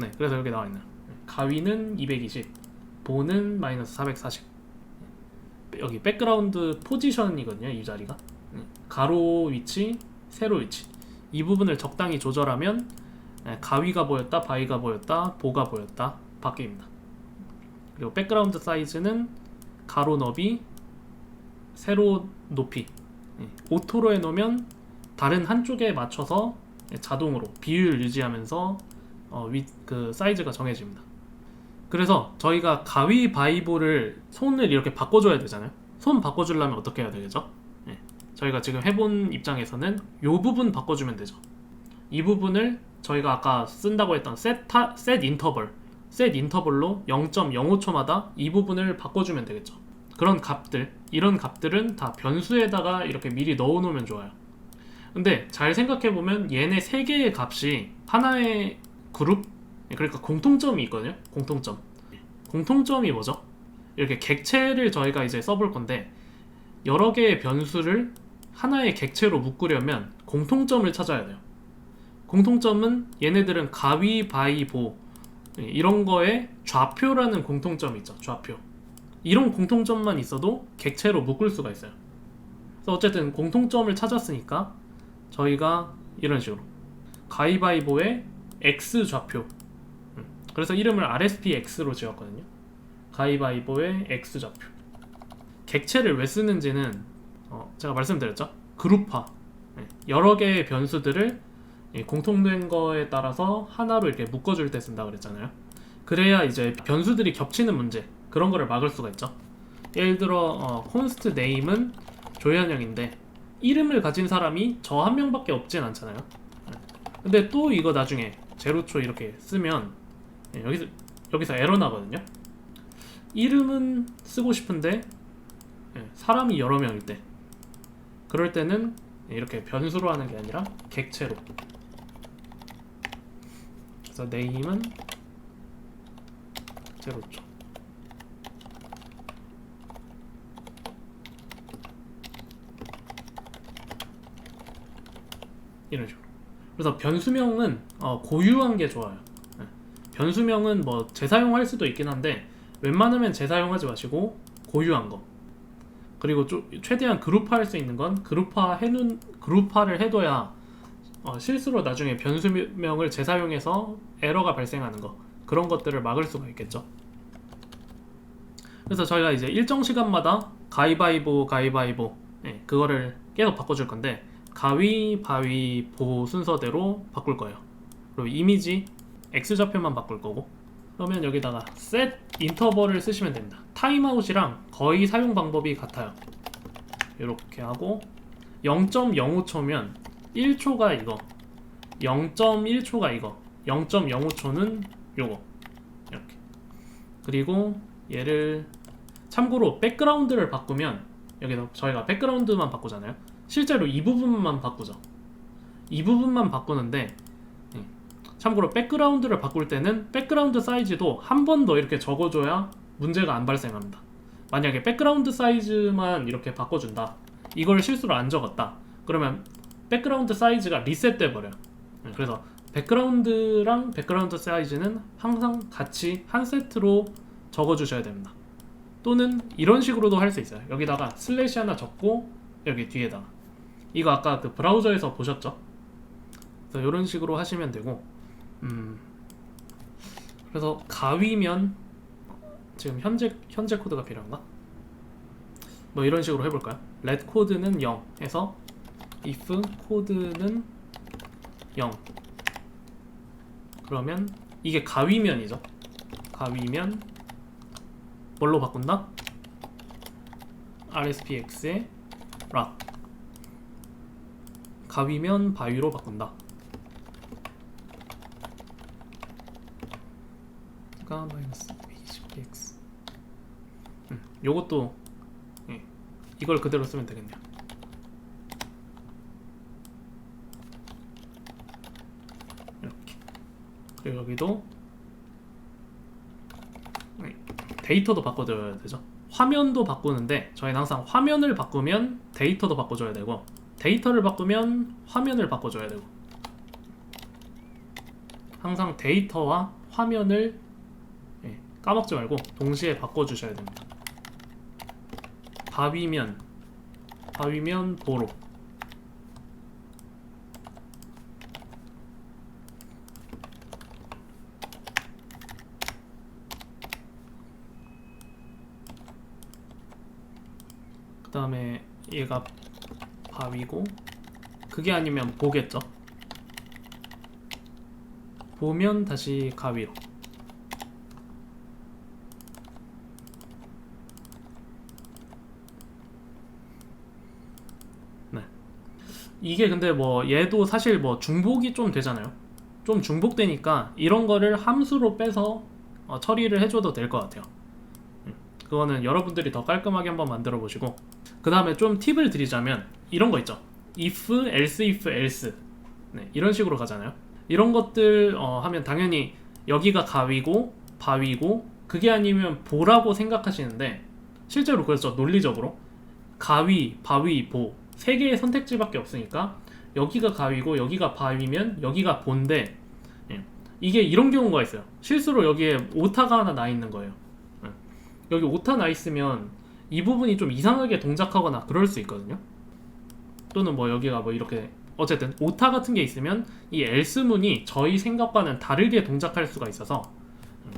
네, 그래서 여기 나와 있네요. 가위는 220, 보는 마이너스 440. 여기 백그라운드 포지션이거든요, 이 자리가. 네, 가로 위치, 세로 위치. 이 부분을 적당히 조절하면 네, 가위가 보였다, 바위가 보였다, 보가 보였다 바뀝니다. 그리고 백그라운드 사이즈는 가로 너비, 세로 높이. 네, 오토로 해놓으면 다른 한쪽에 맞춰서 자동으로 비율 유지하면서 어, 위, 그 사이즈가 정해집니다. 그래서 저희가 가위바위보를 손을 이렇게 바꿔줘야 되잖아요. 손 바꿔주려면 어떻게 해야 되겠죠? 예. 저희가 지금 해본 입장에서는 이 부분 바꿔주면 되죠. 이 부분을 저희가 아까 쓴다고 했던 셋, 타, 셋 인터벌, 셋 인터벌로 0.05초마다 이 부분을 바꿔주면 되겠죠. 그런 값들, 이런 값들은 다 변수에다가 이렇게 미리 넣어놓으면 좋아요. 근데 잘 생각해보면 얘네 세 개의 값이 하나의 그룹? 그러니까 공통점이 있거든요. 공통점. 공통점이 뭐죠? 이렇게 객체를 저희가 이제 써볼 건데 여러 개의 변수를 하나의 객체로 묶으려면 공통점을 찾아야 돼요. 공통점은 얘네들은 가위바위보. 이런 거에 좌표라는 공통점이 있죠. 좌표. 이런 공통점만 있어도 객체로 묶을 수가 있어요. 그래서 어쨌든 공통점을 찾았으니까 저희가 이런 식으로 가위바위보의 X 좌표. 음, 그래서 이름을 RSPX로 지었거든요. 가위바위보의 X 좌표. 객체를 왜 쓰는지는 어, 제가 말씀드렸죠. 그룹화. 예, 여러 개의 변수들을 이 공통된 거에 따라서 하나로 이렇게 묶어줄 때 쓴다 그랬잖아요. 그래야 이제 변수들이 겹치는 문제 그런 거를 막을 수가 있죠. 예를 들어 어, 콘스트 네임은 조현영인데 이름을 가진 사람이 저 한 명밖에 없진 않잖아요. 네. 근데 또 이거 나중에 제로초 이렇게 쓰면 네, 여기서 여기서 에러 나거든요. 이름은 쓰고 싶은데 네, 사람이 여러 명일 때 그럴 때는 이렇게 변수로 하는 게 아니라 객체로. 그래서 네임은 제로초. 이런 식으로. 그래서 변수명은 어, 고유한 게 좋아요. 네. 변수명은 뭐 재사용할 수도 있긴 한데 웬만하면 재사용하지 마시고 고유한 거. 그리고 좀 최대한 그룹화할 수 있는 건 그룹화 해놓은 그룹화를 해둬야 어, 실수로 나중에 변수명을 재사용해서 에러가 발생하는 거 그런 것들을 막을 수가 있겠죠. 그래서 저희가 이제 일정 시간마다 가위바위보 가위바위보 네, 그거를 계속 바꿔줄 건데 가위 바위 보 순서대로 바꿀 거예요. 그리고 이미지 x 좌표만 바꿀 거고 그러면 여기다가 set 인터벌을 쓰시면 됩니다. 타임아웃이랑 거의 사용 방법이 같아요. 이렇게 하고 0.05초면 1초가 이거 0.1초가 이거 0.05초는 요거 이렇게 그리고 얘를 참고로 백그라운드를 바꾸면 여기서 저희가 백그라운드만 바꾸잖아요 실제로 이 부분만 바꾸죠. 이 부분만 바꾸는데 예. 참고로 백그라운드를 바꿀 때는 백그라운드 사이즈도 한 번 더 이렇게 적어줘야 문제가 안 발생합니다. 만약에 백그라운드 사이즈만 이렇게 바꿔준다. 이걸 실수로 안 적었다. 그러면 백그라운드 사이즈가 리셋돼 버려요. 예, 그래서 백그라운드랑 백그라운드 사이즈는 항상 같이 한 세트로 적어주셔야 됩니다. 또는 이런 식으로도 할 수 있어요. 여기다가 슬래시 하나 적고 여기 뒤에다가 이거 아까 그 브라우저에서 보셨죠? 그래서 이런 식으로 하시면 되고, 음, 그래서 가위면 지금 현재 현재 코드가 필요한가? 뭐 이런 식으로 해볼까요? let 코드는 0 해서 if 코드는 0 그러면 이게 가위면이죠. 가위면 뭘로 바꾼다? rspx에 락 가위면 바위로 바꾼다. 가 마이너스 20px. 음, 요것도 예, 이걸 그대로 쓰면 되겠네요. 이렇게. 그리고 여기도 예, 데이터도 바꿔줘야 되죠. 화면도 바꾸는데 저희는 항상 화면을 바꾸면 데이터도 바꿔줘야 되고 데이터를 바꾸면 화면을 바꿔줘야 되고 항상 데이터와 화면을 예, 까먹지 말고 동시에 바꿔주셔야 됩니다. 바위면 바위면 도로 그 다음에 얘가 바위고 그게 아니면 보겠죠? 보면 다시 가위로. 네. 이게 근데 뭐 얘도 사실 뭐 중복이 좀 되잖아요. 좀 중복되니까 이런 거를 함수로 빼서 어, 처리를 해줘도 될 것 같아요. 음, 그거는 여러분들이 더 깔끔하게 한번 만들어 보시고 그 다음에 좀 팁을 드리자면 이런 거 있죠. if, else, if, else. 네, 이런 식으로 가잖아요. 이런 것들 어, 하면 당연히 여기가 가위고 바위고 그게 아니면 보라고 생각하시는데 실제로 그렇죠. 논리적으로. 가위, 바위, 보 세 개의 선택지밖에 없으니까 여기가 가위고 여기가 바위면 여기가 본데 예, 이게 이런 경우가 있어요. 실수로 여기에 오타가 하나 나 있는 거예요. 예. 여기 오타 나 있으면 이 부분이 좀 이상하게 동작하거나 그럴 수 있거든요 또는 뭐 여기가 뭐 이렇게 어쨌든 오타 같은 게 있으면 이 else문이 저희 생각과는 다르게 동작할 수가 있어서 음,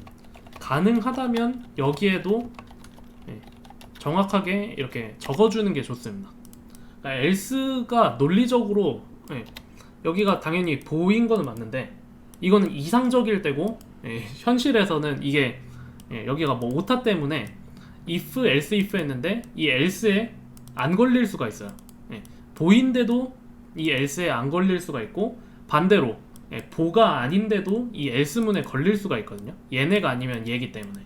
가능하다면 여기에도 예, 정확하게 이렇게 적어주는 게 좋습니다. 그러니까 else가 논리적으로 예, 여기가 당연히 보인 거는 맞는데 이거는 이상적일 때고 예, 현실에서는 이게 예, 여기가 뭐 오타 때문에 if, else, if 했는데 이 else에 안 걸릴 수가 있어요. 예, 보인데도 이 else에 안 걸릴 수가 있고 반대로 예, 보가 아닌데도 이 else문에 걸릴 수가 있거든요. 얘네가 아니면 얘기 때문에.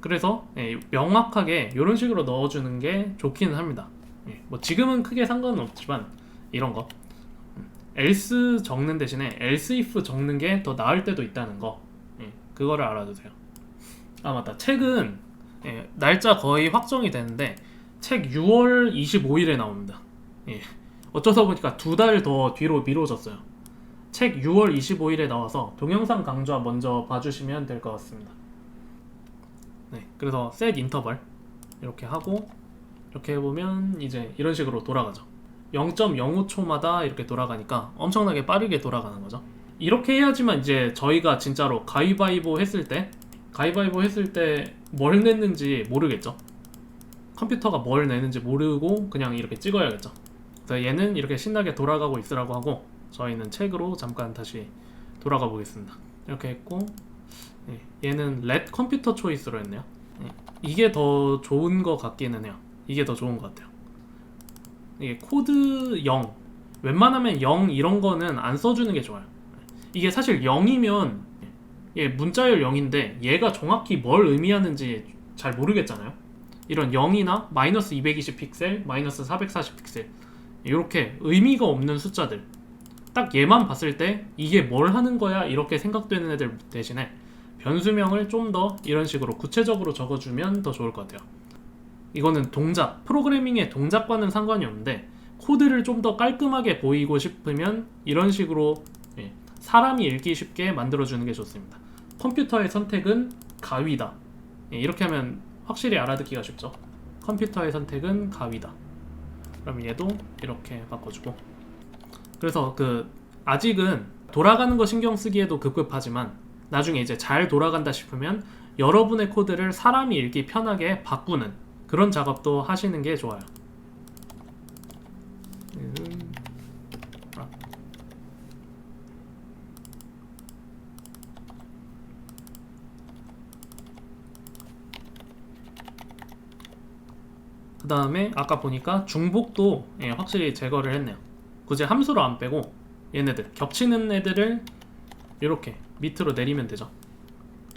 그래서 예, 명확하게 이런 식으로 넣어주는 게 좋기는 합니다. 예, 뭐 지금은 크게 상관은 없지만 이런 거 음, else 적는 대신에 else if 적는 게 더 나을 때도 있다는 거 예, 그거를 알아두세요. 아 맞다 책은 예, 날짜 거의 확정이 되는데 책 6월 25일에 나옵니다. 예, 어쩌다 보니까 두 달 더 뒤로 미뤄졌어요. 책 6월 25일에 나와서 동영상 강좌 먼저 봐주시면 될 것 같습니다. 네, 그래서 셋 인터벌 이렇게 하고 이렇게 해보면 이제 이런 식으로 돌아가죠. 0.05초마다 이렇게 돌아가니까 엄청나게 빠르게 돌아가는 거죠. 이렇게 해야지만 이제 저희가 진짜로 가위바위보 했을 때 가위바위보 했을 때 뭘 냈는지 모르겠죠. 컴퓨터가 뭘 내는지 모르고 그냥 이렇게 찍어야겠죠. 그래서 얘는 이렇게 신나게 돌아가고 있으라고 하고 저희는 책으로 잠깐 다시 돌아가 보겠습니다. 이렇게 했고 예, 얘는 let 컴퓨터 초이스로 했네요. 예, 이게 더 좋은 것 같기는 해요. 이게 더 좋은 것 같아요. 이게 코드 0 웬만하면 0 이런 거는 안 써주는 게 좋아요. 이게 사실 0이면 예, 문자열 0인데 얘가 정확히 뭘 의미하는지 잘 모르겠잖아요. 이런 0이나 마이너스 220 픽셀, 마이너스 440 픽셀 이렇게 의미가 없는 숫자들 딱 얘만 봤을 때 이게 뭘 하는 거야 이렇게 생각되는 애들 대신에 변수명을 좀 더 이런 식으로 구체적으로 적어주면 더 좋을 것 같아요. 이거는 동작, 프로그래밍의 동작과는 상관이 없는데 코드를 좀 더 깔끔하게 보이고 싶으면 이런 식으로 예, 사람이 읽기 쉽게 만들어주는 게 좋습니다. 컴퓨터의 선택은 가위다. 예, 이렇게 하면 확실히 알아듣기가 쉽죠. 컴퓨터의 선택은 가위다. 그럼 얘도 이렇게 바꿔주고. 그래서 그 아직은 돌아가는 거 신경 쓰기에도 급급하지만 나중에 이제 잘 돌아간다 싶으면 여러분의 코드를 사람이 읽기 편하게 바꾸는 그런 작업도 하시는 게 좋아요. 음, 그 다음에 아까 보니까 중복도 예, 확실히 제거를 했네요. 굳이 함수로 안 빼고 얘네들 겹치는 애들을 이렇게 밑으로 내리면 되죠.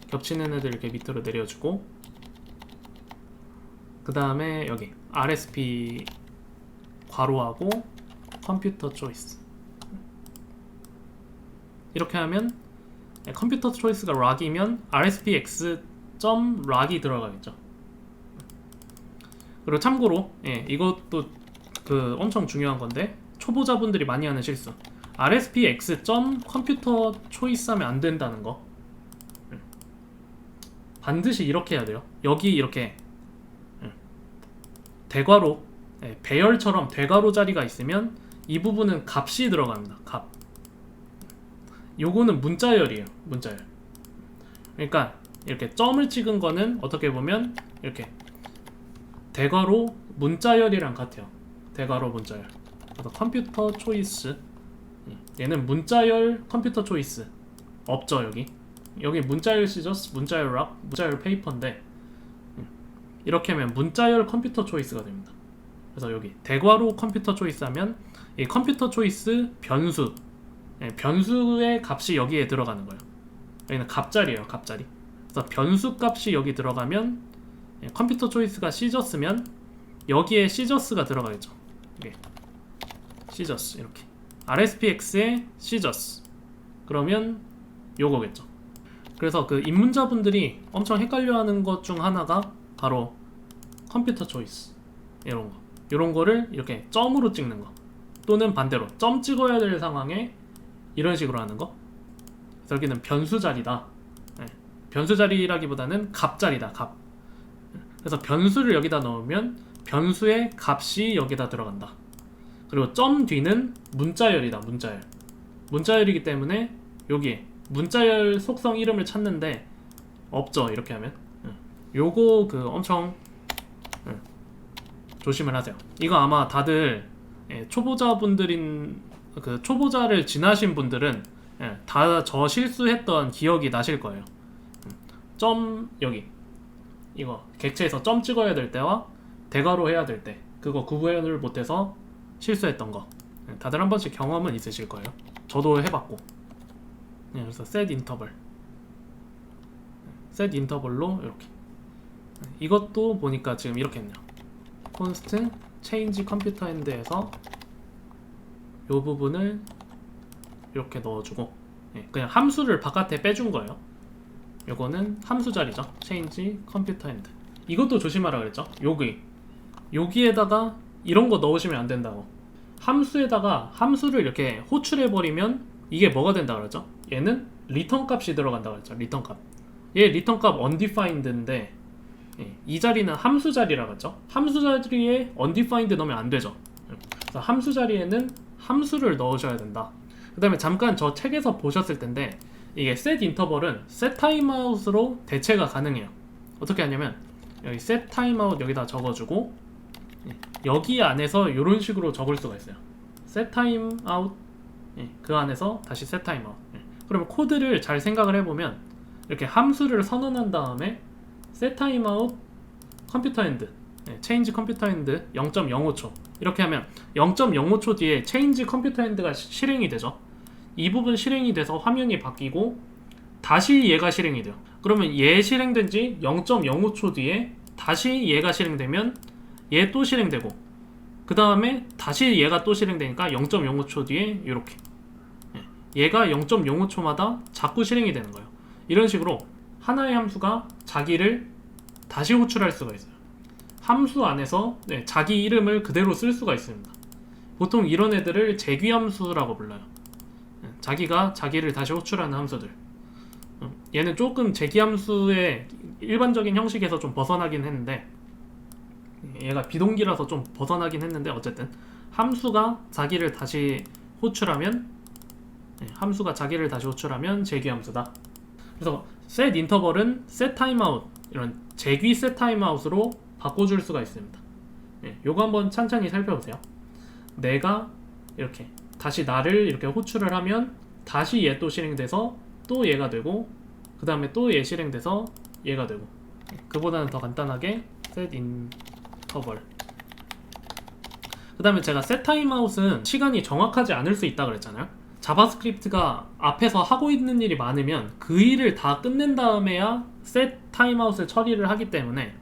겹치는 애들 이렇게 밑으로 내려주고 그 다음에 여기 RSP 괄호하고 컴퓨터 초이스 이렇게 하면 예, 컴퓨터 초이스가 락이면 RSPX 점 락이 들어가겠죠. 그리고 참고로 예, 이것도 그 엄청 중요한 건데 초보자분들이 많이 하는 실수 RSPX 점 컴퓨터 초이스 하면 안 된다는 거 반드시 이렇게 해야 돼요. 여기 이렇게 음, 대괄호 예, 배열처럼 대괄호 자리가 있으면 이 부분은 값이 들어갑니다. 값. 요거는 문자열이에요. 문자열. 그러니까 이렇게 점을 찍은 거는 어떻게 보면 이렇게 대괄호 문자열이랑 같아요. 대괄호 문자열. 그래서 컴퓨터 초이스. 음, 얘는 문자열 컴퓨터 초이스. 없죠 여기. 여기 문자열 시저스, 문자열 락, 문자열 페이퍼인데 음, 이렇게 하면 문자열 컴퓨터 초이스가 됩니다. 그래서 여기 대괄호 컴퓨터 초이스 하면 이 컴퓨터 초이스 변수 예, 변수의 값이 여기에 들어가는 거예요. 여기는 값자리예요, 값자리. 그래서 변수 값이 여기 들어가면 예, 컴퓨터 초이스가 시저스면 여기에 시저스가 들어가겠죠. 이게 시저스 이렇게. RSPX에 시저스. 그러면 요거겠죠. 그래서 그 입문자분들이 엄청 헷갈려하는 것 중 하나가 바로 컴퓨터 초이스. 이런 거. 이런 거를 이렇게 점으로 찍는 거. 또는 반대로 점 찍어야 될 상황에 이런 식으로 하는 거. 여기는 변수 자리다. 네. 변수 자리라기보다는 값 자리다 값 그래서 변수를 여기다 넣으면 변수의 값이 여기다 들어간다 그리고 점 뒤는 문자열이다 문자열 문자열이기 때문에 여기에 문자열 속성 이름을 찾는데 없죠 이렇게 하면 응. 요거 그 엄청 응. 조심을 하세요 이거 아마 다들 예, 초보자분들인 그 초보자를 지나신 분들은 예, 다저 실수했던 기억이 나실 거예요 음. 점 여기 이거 객체에서 점 찍어야 될 때와 대괄호 해야 될 때 그거 구분을 못해서 실수했던 거. 예, 다들 한 번씩 경험은 있으실 거예요. 저도 해봤고. 예, 그래서 set 인터벌 set 인터벌로 이렇게. 이것도 보니까 지금 이렇게 했네요. const change computer hand에서 이 부분을 이렇게 넣어주고 예, 그냥 함수를 바깥에 빼준 거예요 요거는 함수 자리죠 change computer hand 이것도 조심하라 그랬죠 여기 여기에다가 이런 거 넣으시면 안 된다고 함수에다가 함수를 이렇게 호출해 버리면 이게 뭐가 된다 그러죠? 얘는 리턴 값이 들어간다 그랬죠. 리턴 값. 얘 리턴 값 undefined인데 예, 이 자리는 함수 자리라 그랬죠. 함수 자리에 undefined 넣으면 안 되죠. 함수 자리에는 함수를 넣으셔야 된다. 그 다음에 잠깐 저 책에서 보셨을 텐데 이게 set 인터벌은 set timeout으로 대체가 가능해요. 어떻게 하냐면 여기 set timeout 여기다 적어주고 예, 여기 안에서 이런 식으로 적을 수가 있어요. set timeout 예, 그 안에서 다시 set timeout. 예. 그러면 코드를 잘 생각을 해보면 이렇게 함수를 선언한 다음에 set timeout 컴퓨터 핸드 예, change 컴퓨터 핸드 0.05초 이렇게 하면 0.05초 뒤에 change 컴퓨터 핸드가 시- 실행이 되죠. 이 부분 실행이 돼서 화면이 바뀌고 다시 얘가 실행이 돼요. 그러면 얘 실행된 지 0.05초 뒤에 다시 얘가 실행되면 얘 또 실행되고 그 다음에 다시 얘가 또 실행되니까 0.05초 뒤에 이렇게 얘가 0.05초마다 자꾸 실행이 되는 거예요. 이런 식으로 하나의 함수가 자기를 다시 호출할 수가 있어요. 함수 안에서 네, 자기 이름을 그대로 쓸 수가 있습니다. 보통 이런 애들을 재귀함수라고 불러요. 네, 자기가 자기를 다시 호출하는 함수들. 음, 얘는 조금 재귀함수의 일반적인 형식에서 좀 벗어나긴 했는데 얘가 비동기라서 좀 벗어나긴 했는데 어쨌든 함수가 자기를 다시 호출하면 네, 함수가 자기를 다시 호출하면 재귀 함수다. 그래서 set 인터벌은 set timeout 이런 재귀 set timeout으로 바꿔줄 수가 있습니다. 예, 요거 한번 찬찬히 살펴보세요. 내가 이렇게 다시 나를 이렇게 호출을 하면 다시 얘 또 실행돼서 또 얘가 되고 그 다음에 또 얘 실행돼서 얘가 되고 예, 그보다는 더 간단하게 set interval 그 다음에 제가 set timeout은 시간이 정확하지 않을 수 있다 그랬잖아요. 자바스크립트가 앞에서 하고 있는 일이 많으면 그 일을 다 끝낸 다음에야 set timeout을 처리를 하기 때문에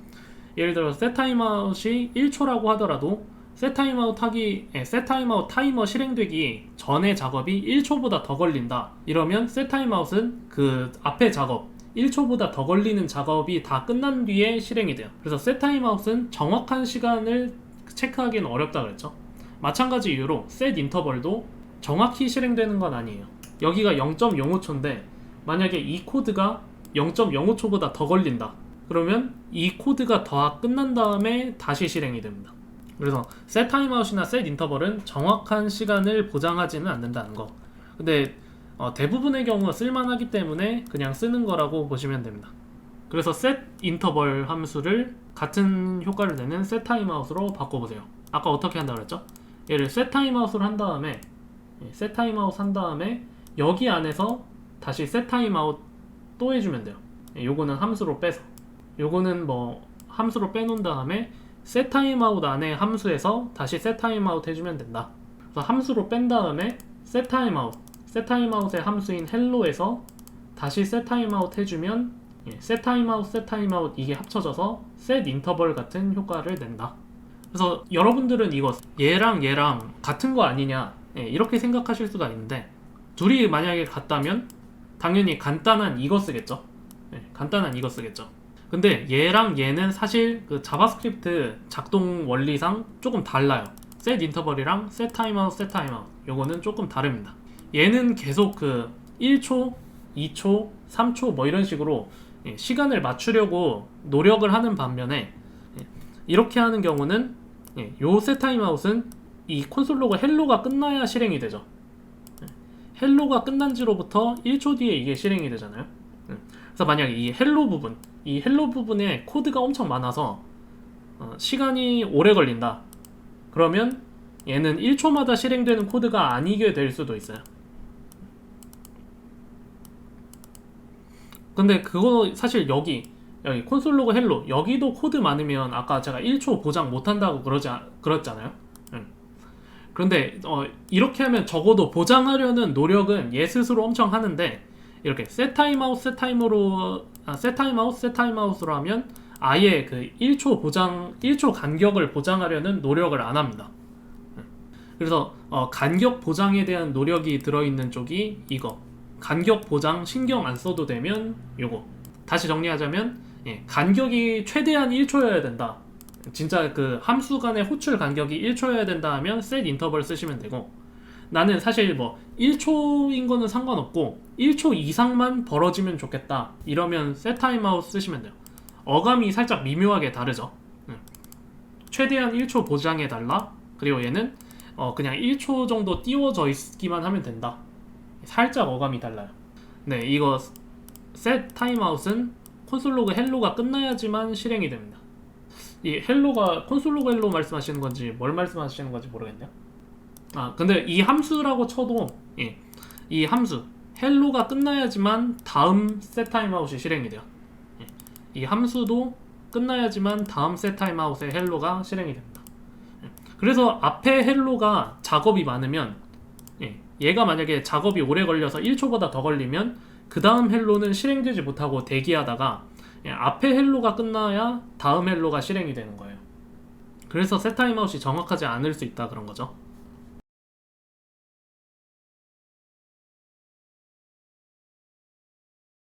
예를 들어 set timeout이 1초라고 하더라도 set timeout 하기 예, set timeout 타이머 실행되기 전에 작업이 1초보다 더 걸린다 이러면 set timeout은 그 앞에 작업 1초보다 더 걸리는 작업이 다 끝난 뒤에 실행이 돼요 그래서 set timeout은 정확한 시간을 체크하기는 어렵다 그랬죠 마찬가지 이유로 set 인터벌도 정확히 실행되는 건 아니에요. 여기가 0.05초인데 만약에 이 코드가 0.05초보다 더 걸린다. 그러면 이 코드가 다 끝난 다음에 다시 실행이 됩니다. 그래서 set 타임아웃이나 set 인터벌은 정확한 시간을 보장하지는 않는다는 거. 근데 어, 대부분의 경우 쓸만하기 때문에 그냥 쓰는 거라고 보시면 됩니다. 그래서 set 인터벌 함수를 같은 효과를 내는 set 타임아웃으로 바꿔보세요. 아까 어떻게 한다고 그랬죠? 얘를 set 타임아웃을 한 다음에 예, set 타임아웃 한 다음에 여기 안에서 다시 set 타임아웃 또 해주면 돼요. 예, 요거는 함수로 빼서 요거는 뭐 함수로 빼놓은 다음에 set 타임아웃 안에 함수에서 다시 set 타임아웃 해주면 된다. 그래서 함수로 뺀 다음에 set 타임아웃 set 타임아웃의 함수인 hello에서 다시 set 타임아웃 해주면 예, set 타임아웃 set 타임아웃 이게 합쳐져서 set 인터벌 같은 효과를 낸다. 그래서 여러분들은 이거 얘랑 얘랑 같은 거 아니냐 예, 이렇게 생각하실 수가 있는데 둘이 만약에 같다면 당연히 간단한 이거 쓰겠죠. 예, 간단한 이거 쓰겠죠. 근데 얘랑 얘는 사실 그 자바스크립트 작동 원리상 조금 달라요. set 인터벌이랑 set 타임아웃, set 타임아웃 요거는 조금 다릅니다. 얘는 계속 그 1초, 2초, 3초 뭐 이런 식으로 예, 시간을 맞추려고 노력을 하는 반면에 예, 이렇게 하는 경우는 예, 요 set 타임아웃은 이 콘솔 로그 헬로가 끝나야 실행이 되죠. 예, 헬로가 끝난 지로부터 1초 뒤에 이게 실행이 되잖아요. 예, 그래서 만약에 이 헬로 부분, 이 헬로 부분에 코드가 엄청 많아서 어, 시간이 오래 걸린다. 그러면 얘는 1초마다 실행되는 코드가 아니게 될 수도 있어요. 근데 그거 사실 여기 여기 콘솔 로그 헬로 여기도 코드 많으면 아까 제가 1초 보장 못 한다고 그러지 않- 그랬잖아요. 응. 그런데 어, 이렇게 하면 적어도 보장하려는 노력은 얘 스스로 엄청 하는데 이렇게 셋 타임아웃 셋 타임으로 아, 셋 타임아웃 셋 타임아웃으로 하면 아예 그 1초 보장 1초 간격을 보장하려는 노력을 안 합니다. 응. 그래서 어, 간격 보장에 대한 노력이 들어있는 쪽이 이거 간격 보장 신경 안 써도 되면 요거 다시 정리하자면 예, 간격이 최대한 1초여야 된다 진짜 그 함수 간의 호출 간격이 1초여야 된다 하면 set 인터벌 쓰시면 되고 나는 사실 뭐 1초인 거는 상관없고 1초 이상만 벌어지면 좋겠다 이러면 set timeout 쓰시면 돼요 어감이 살짝 미묘하게 다르죠 음. 최대한 1초 보장해 달라 그리고 얘는 어, 그냥 1초 정도 띄워져 있기만 하면 된다 살짝 어감이 달라요. 네, 이거 set 타임아웃은 콘솔 로그 헬로가 끝나야지만 실행이 됩니다. 이 헬로가 콘솔 로그 헬로 말씀하시는 건지 뭘 말씀하시는 건지 모르겠네요. 아, 근데 이 함수라고 쳐도 예, 이 함수 헬로가 끝나야지만 다음 set 타임아웃이 실행이 돼요. 예, 이 함수도 끝나야지만 다음 set 타임아웃의 헬로가 실행이 됩니다. 예, 그래서 앞에 헬로가 작업이 많으면 예, 얘가 만약에 작업이 오래 걸려서 1초보다 더 걸리면 그 다음 헬로는 실행되지 못하고 대기하다가 예, 앞에 헬로가 끝나야 다음 헬로가 실행이 되는 거예요. 그래서 셋 타임아웃이 정확하지 않을 수 있다 그런 거죠.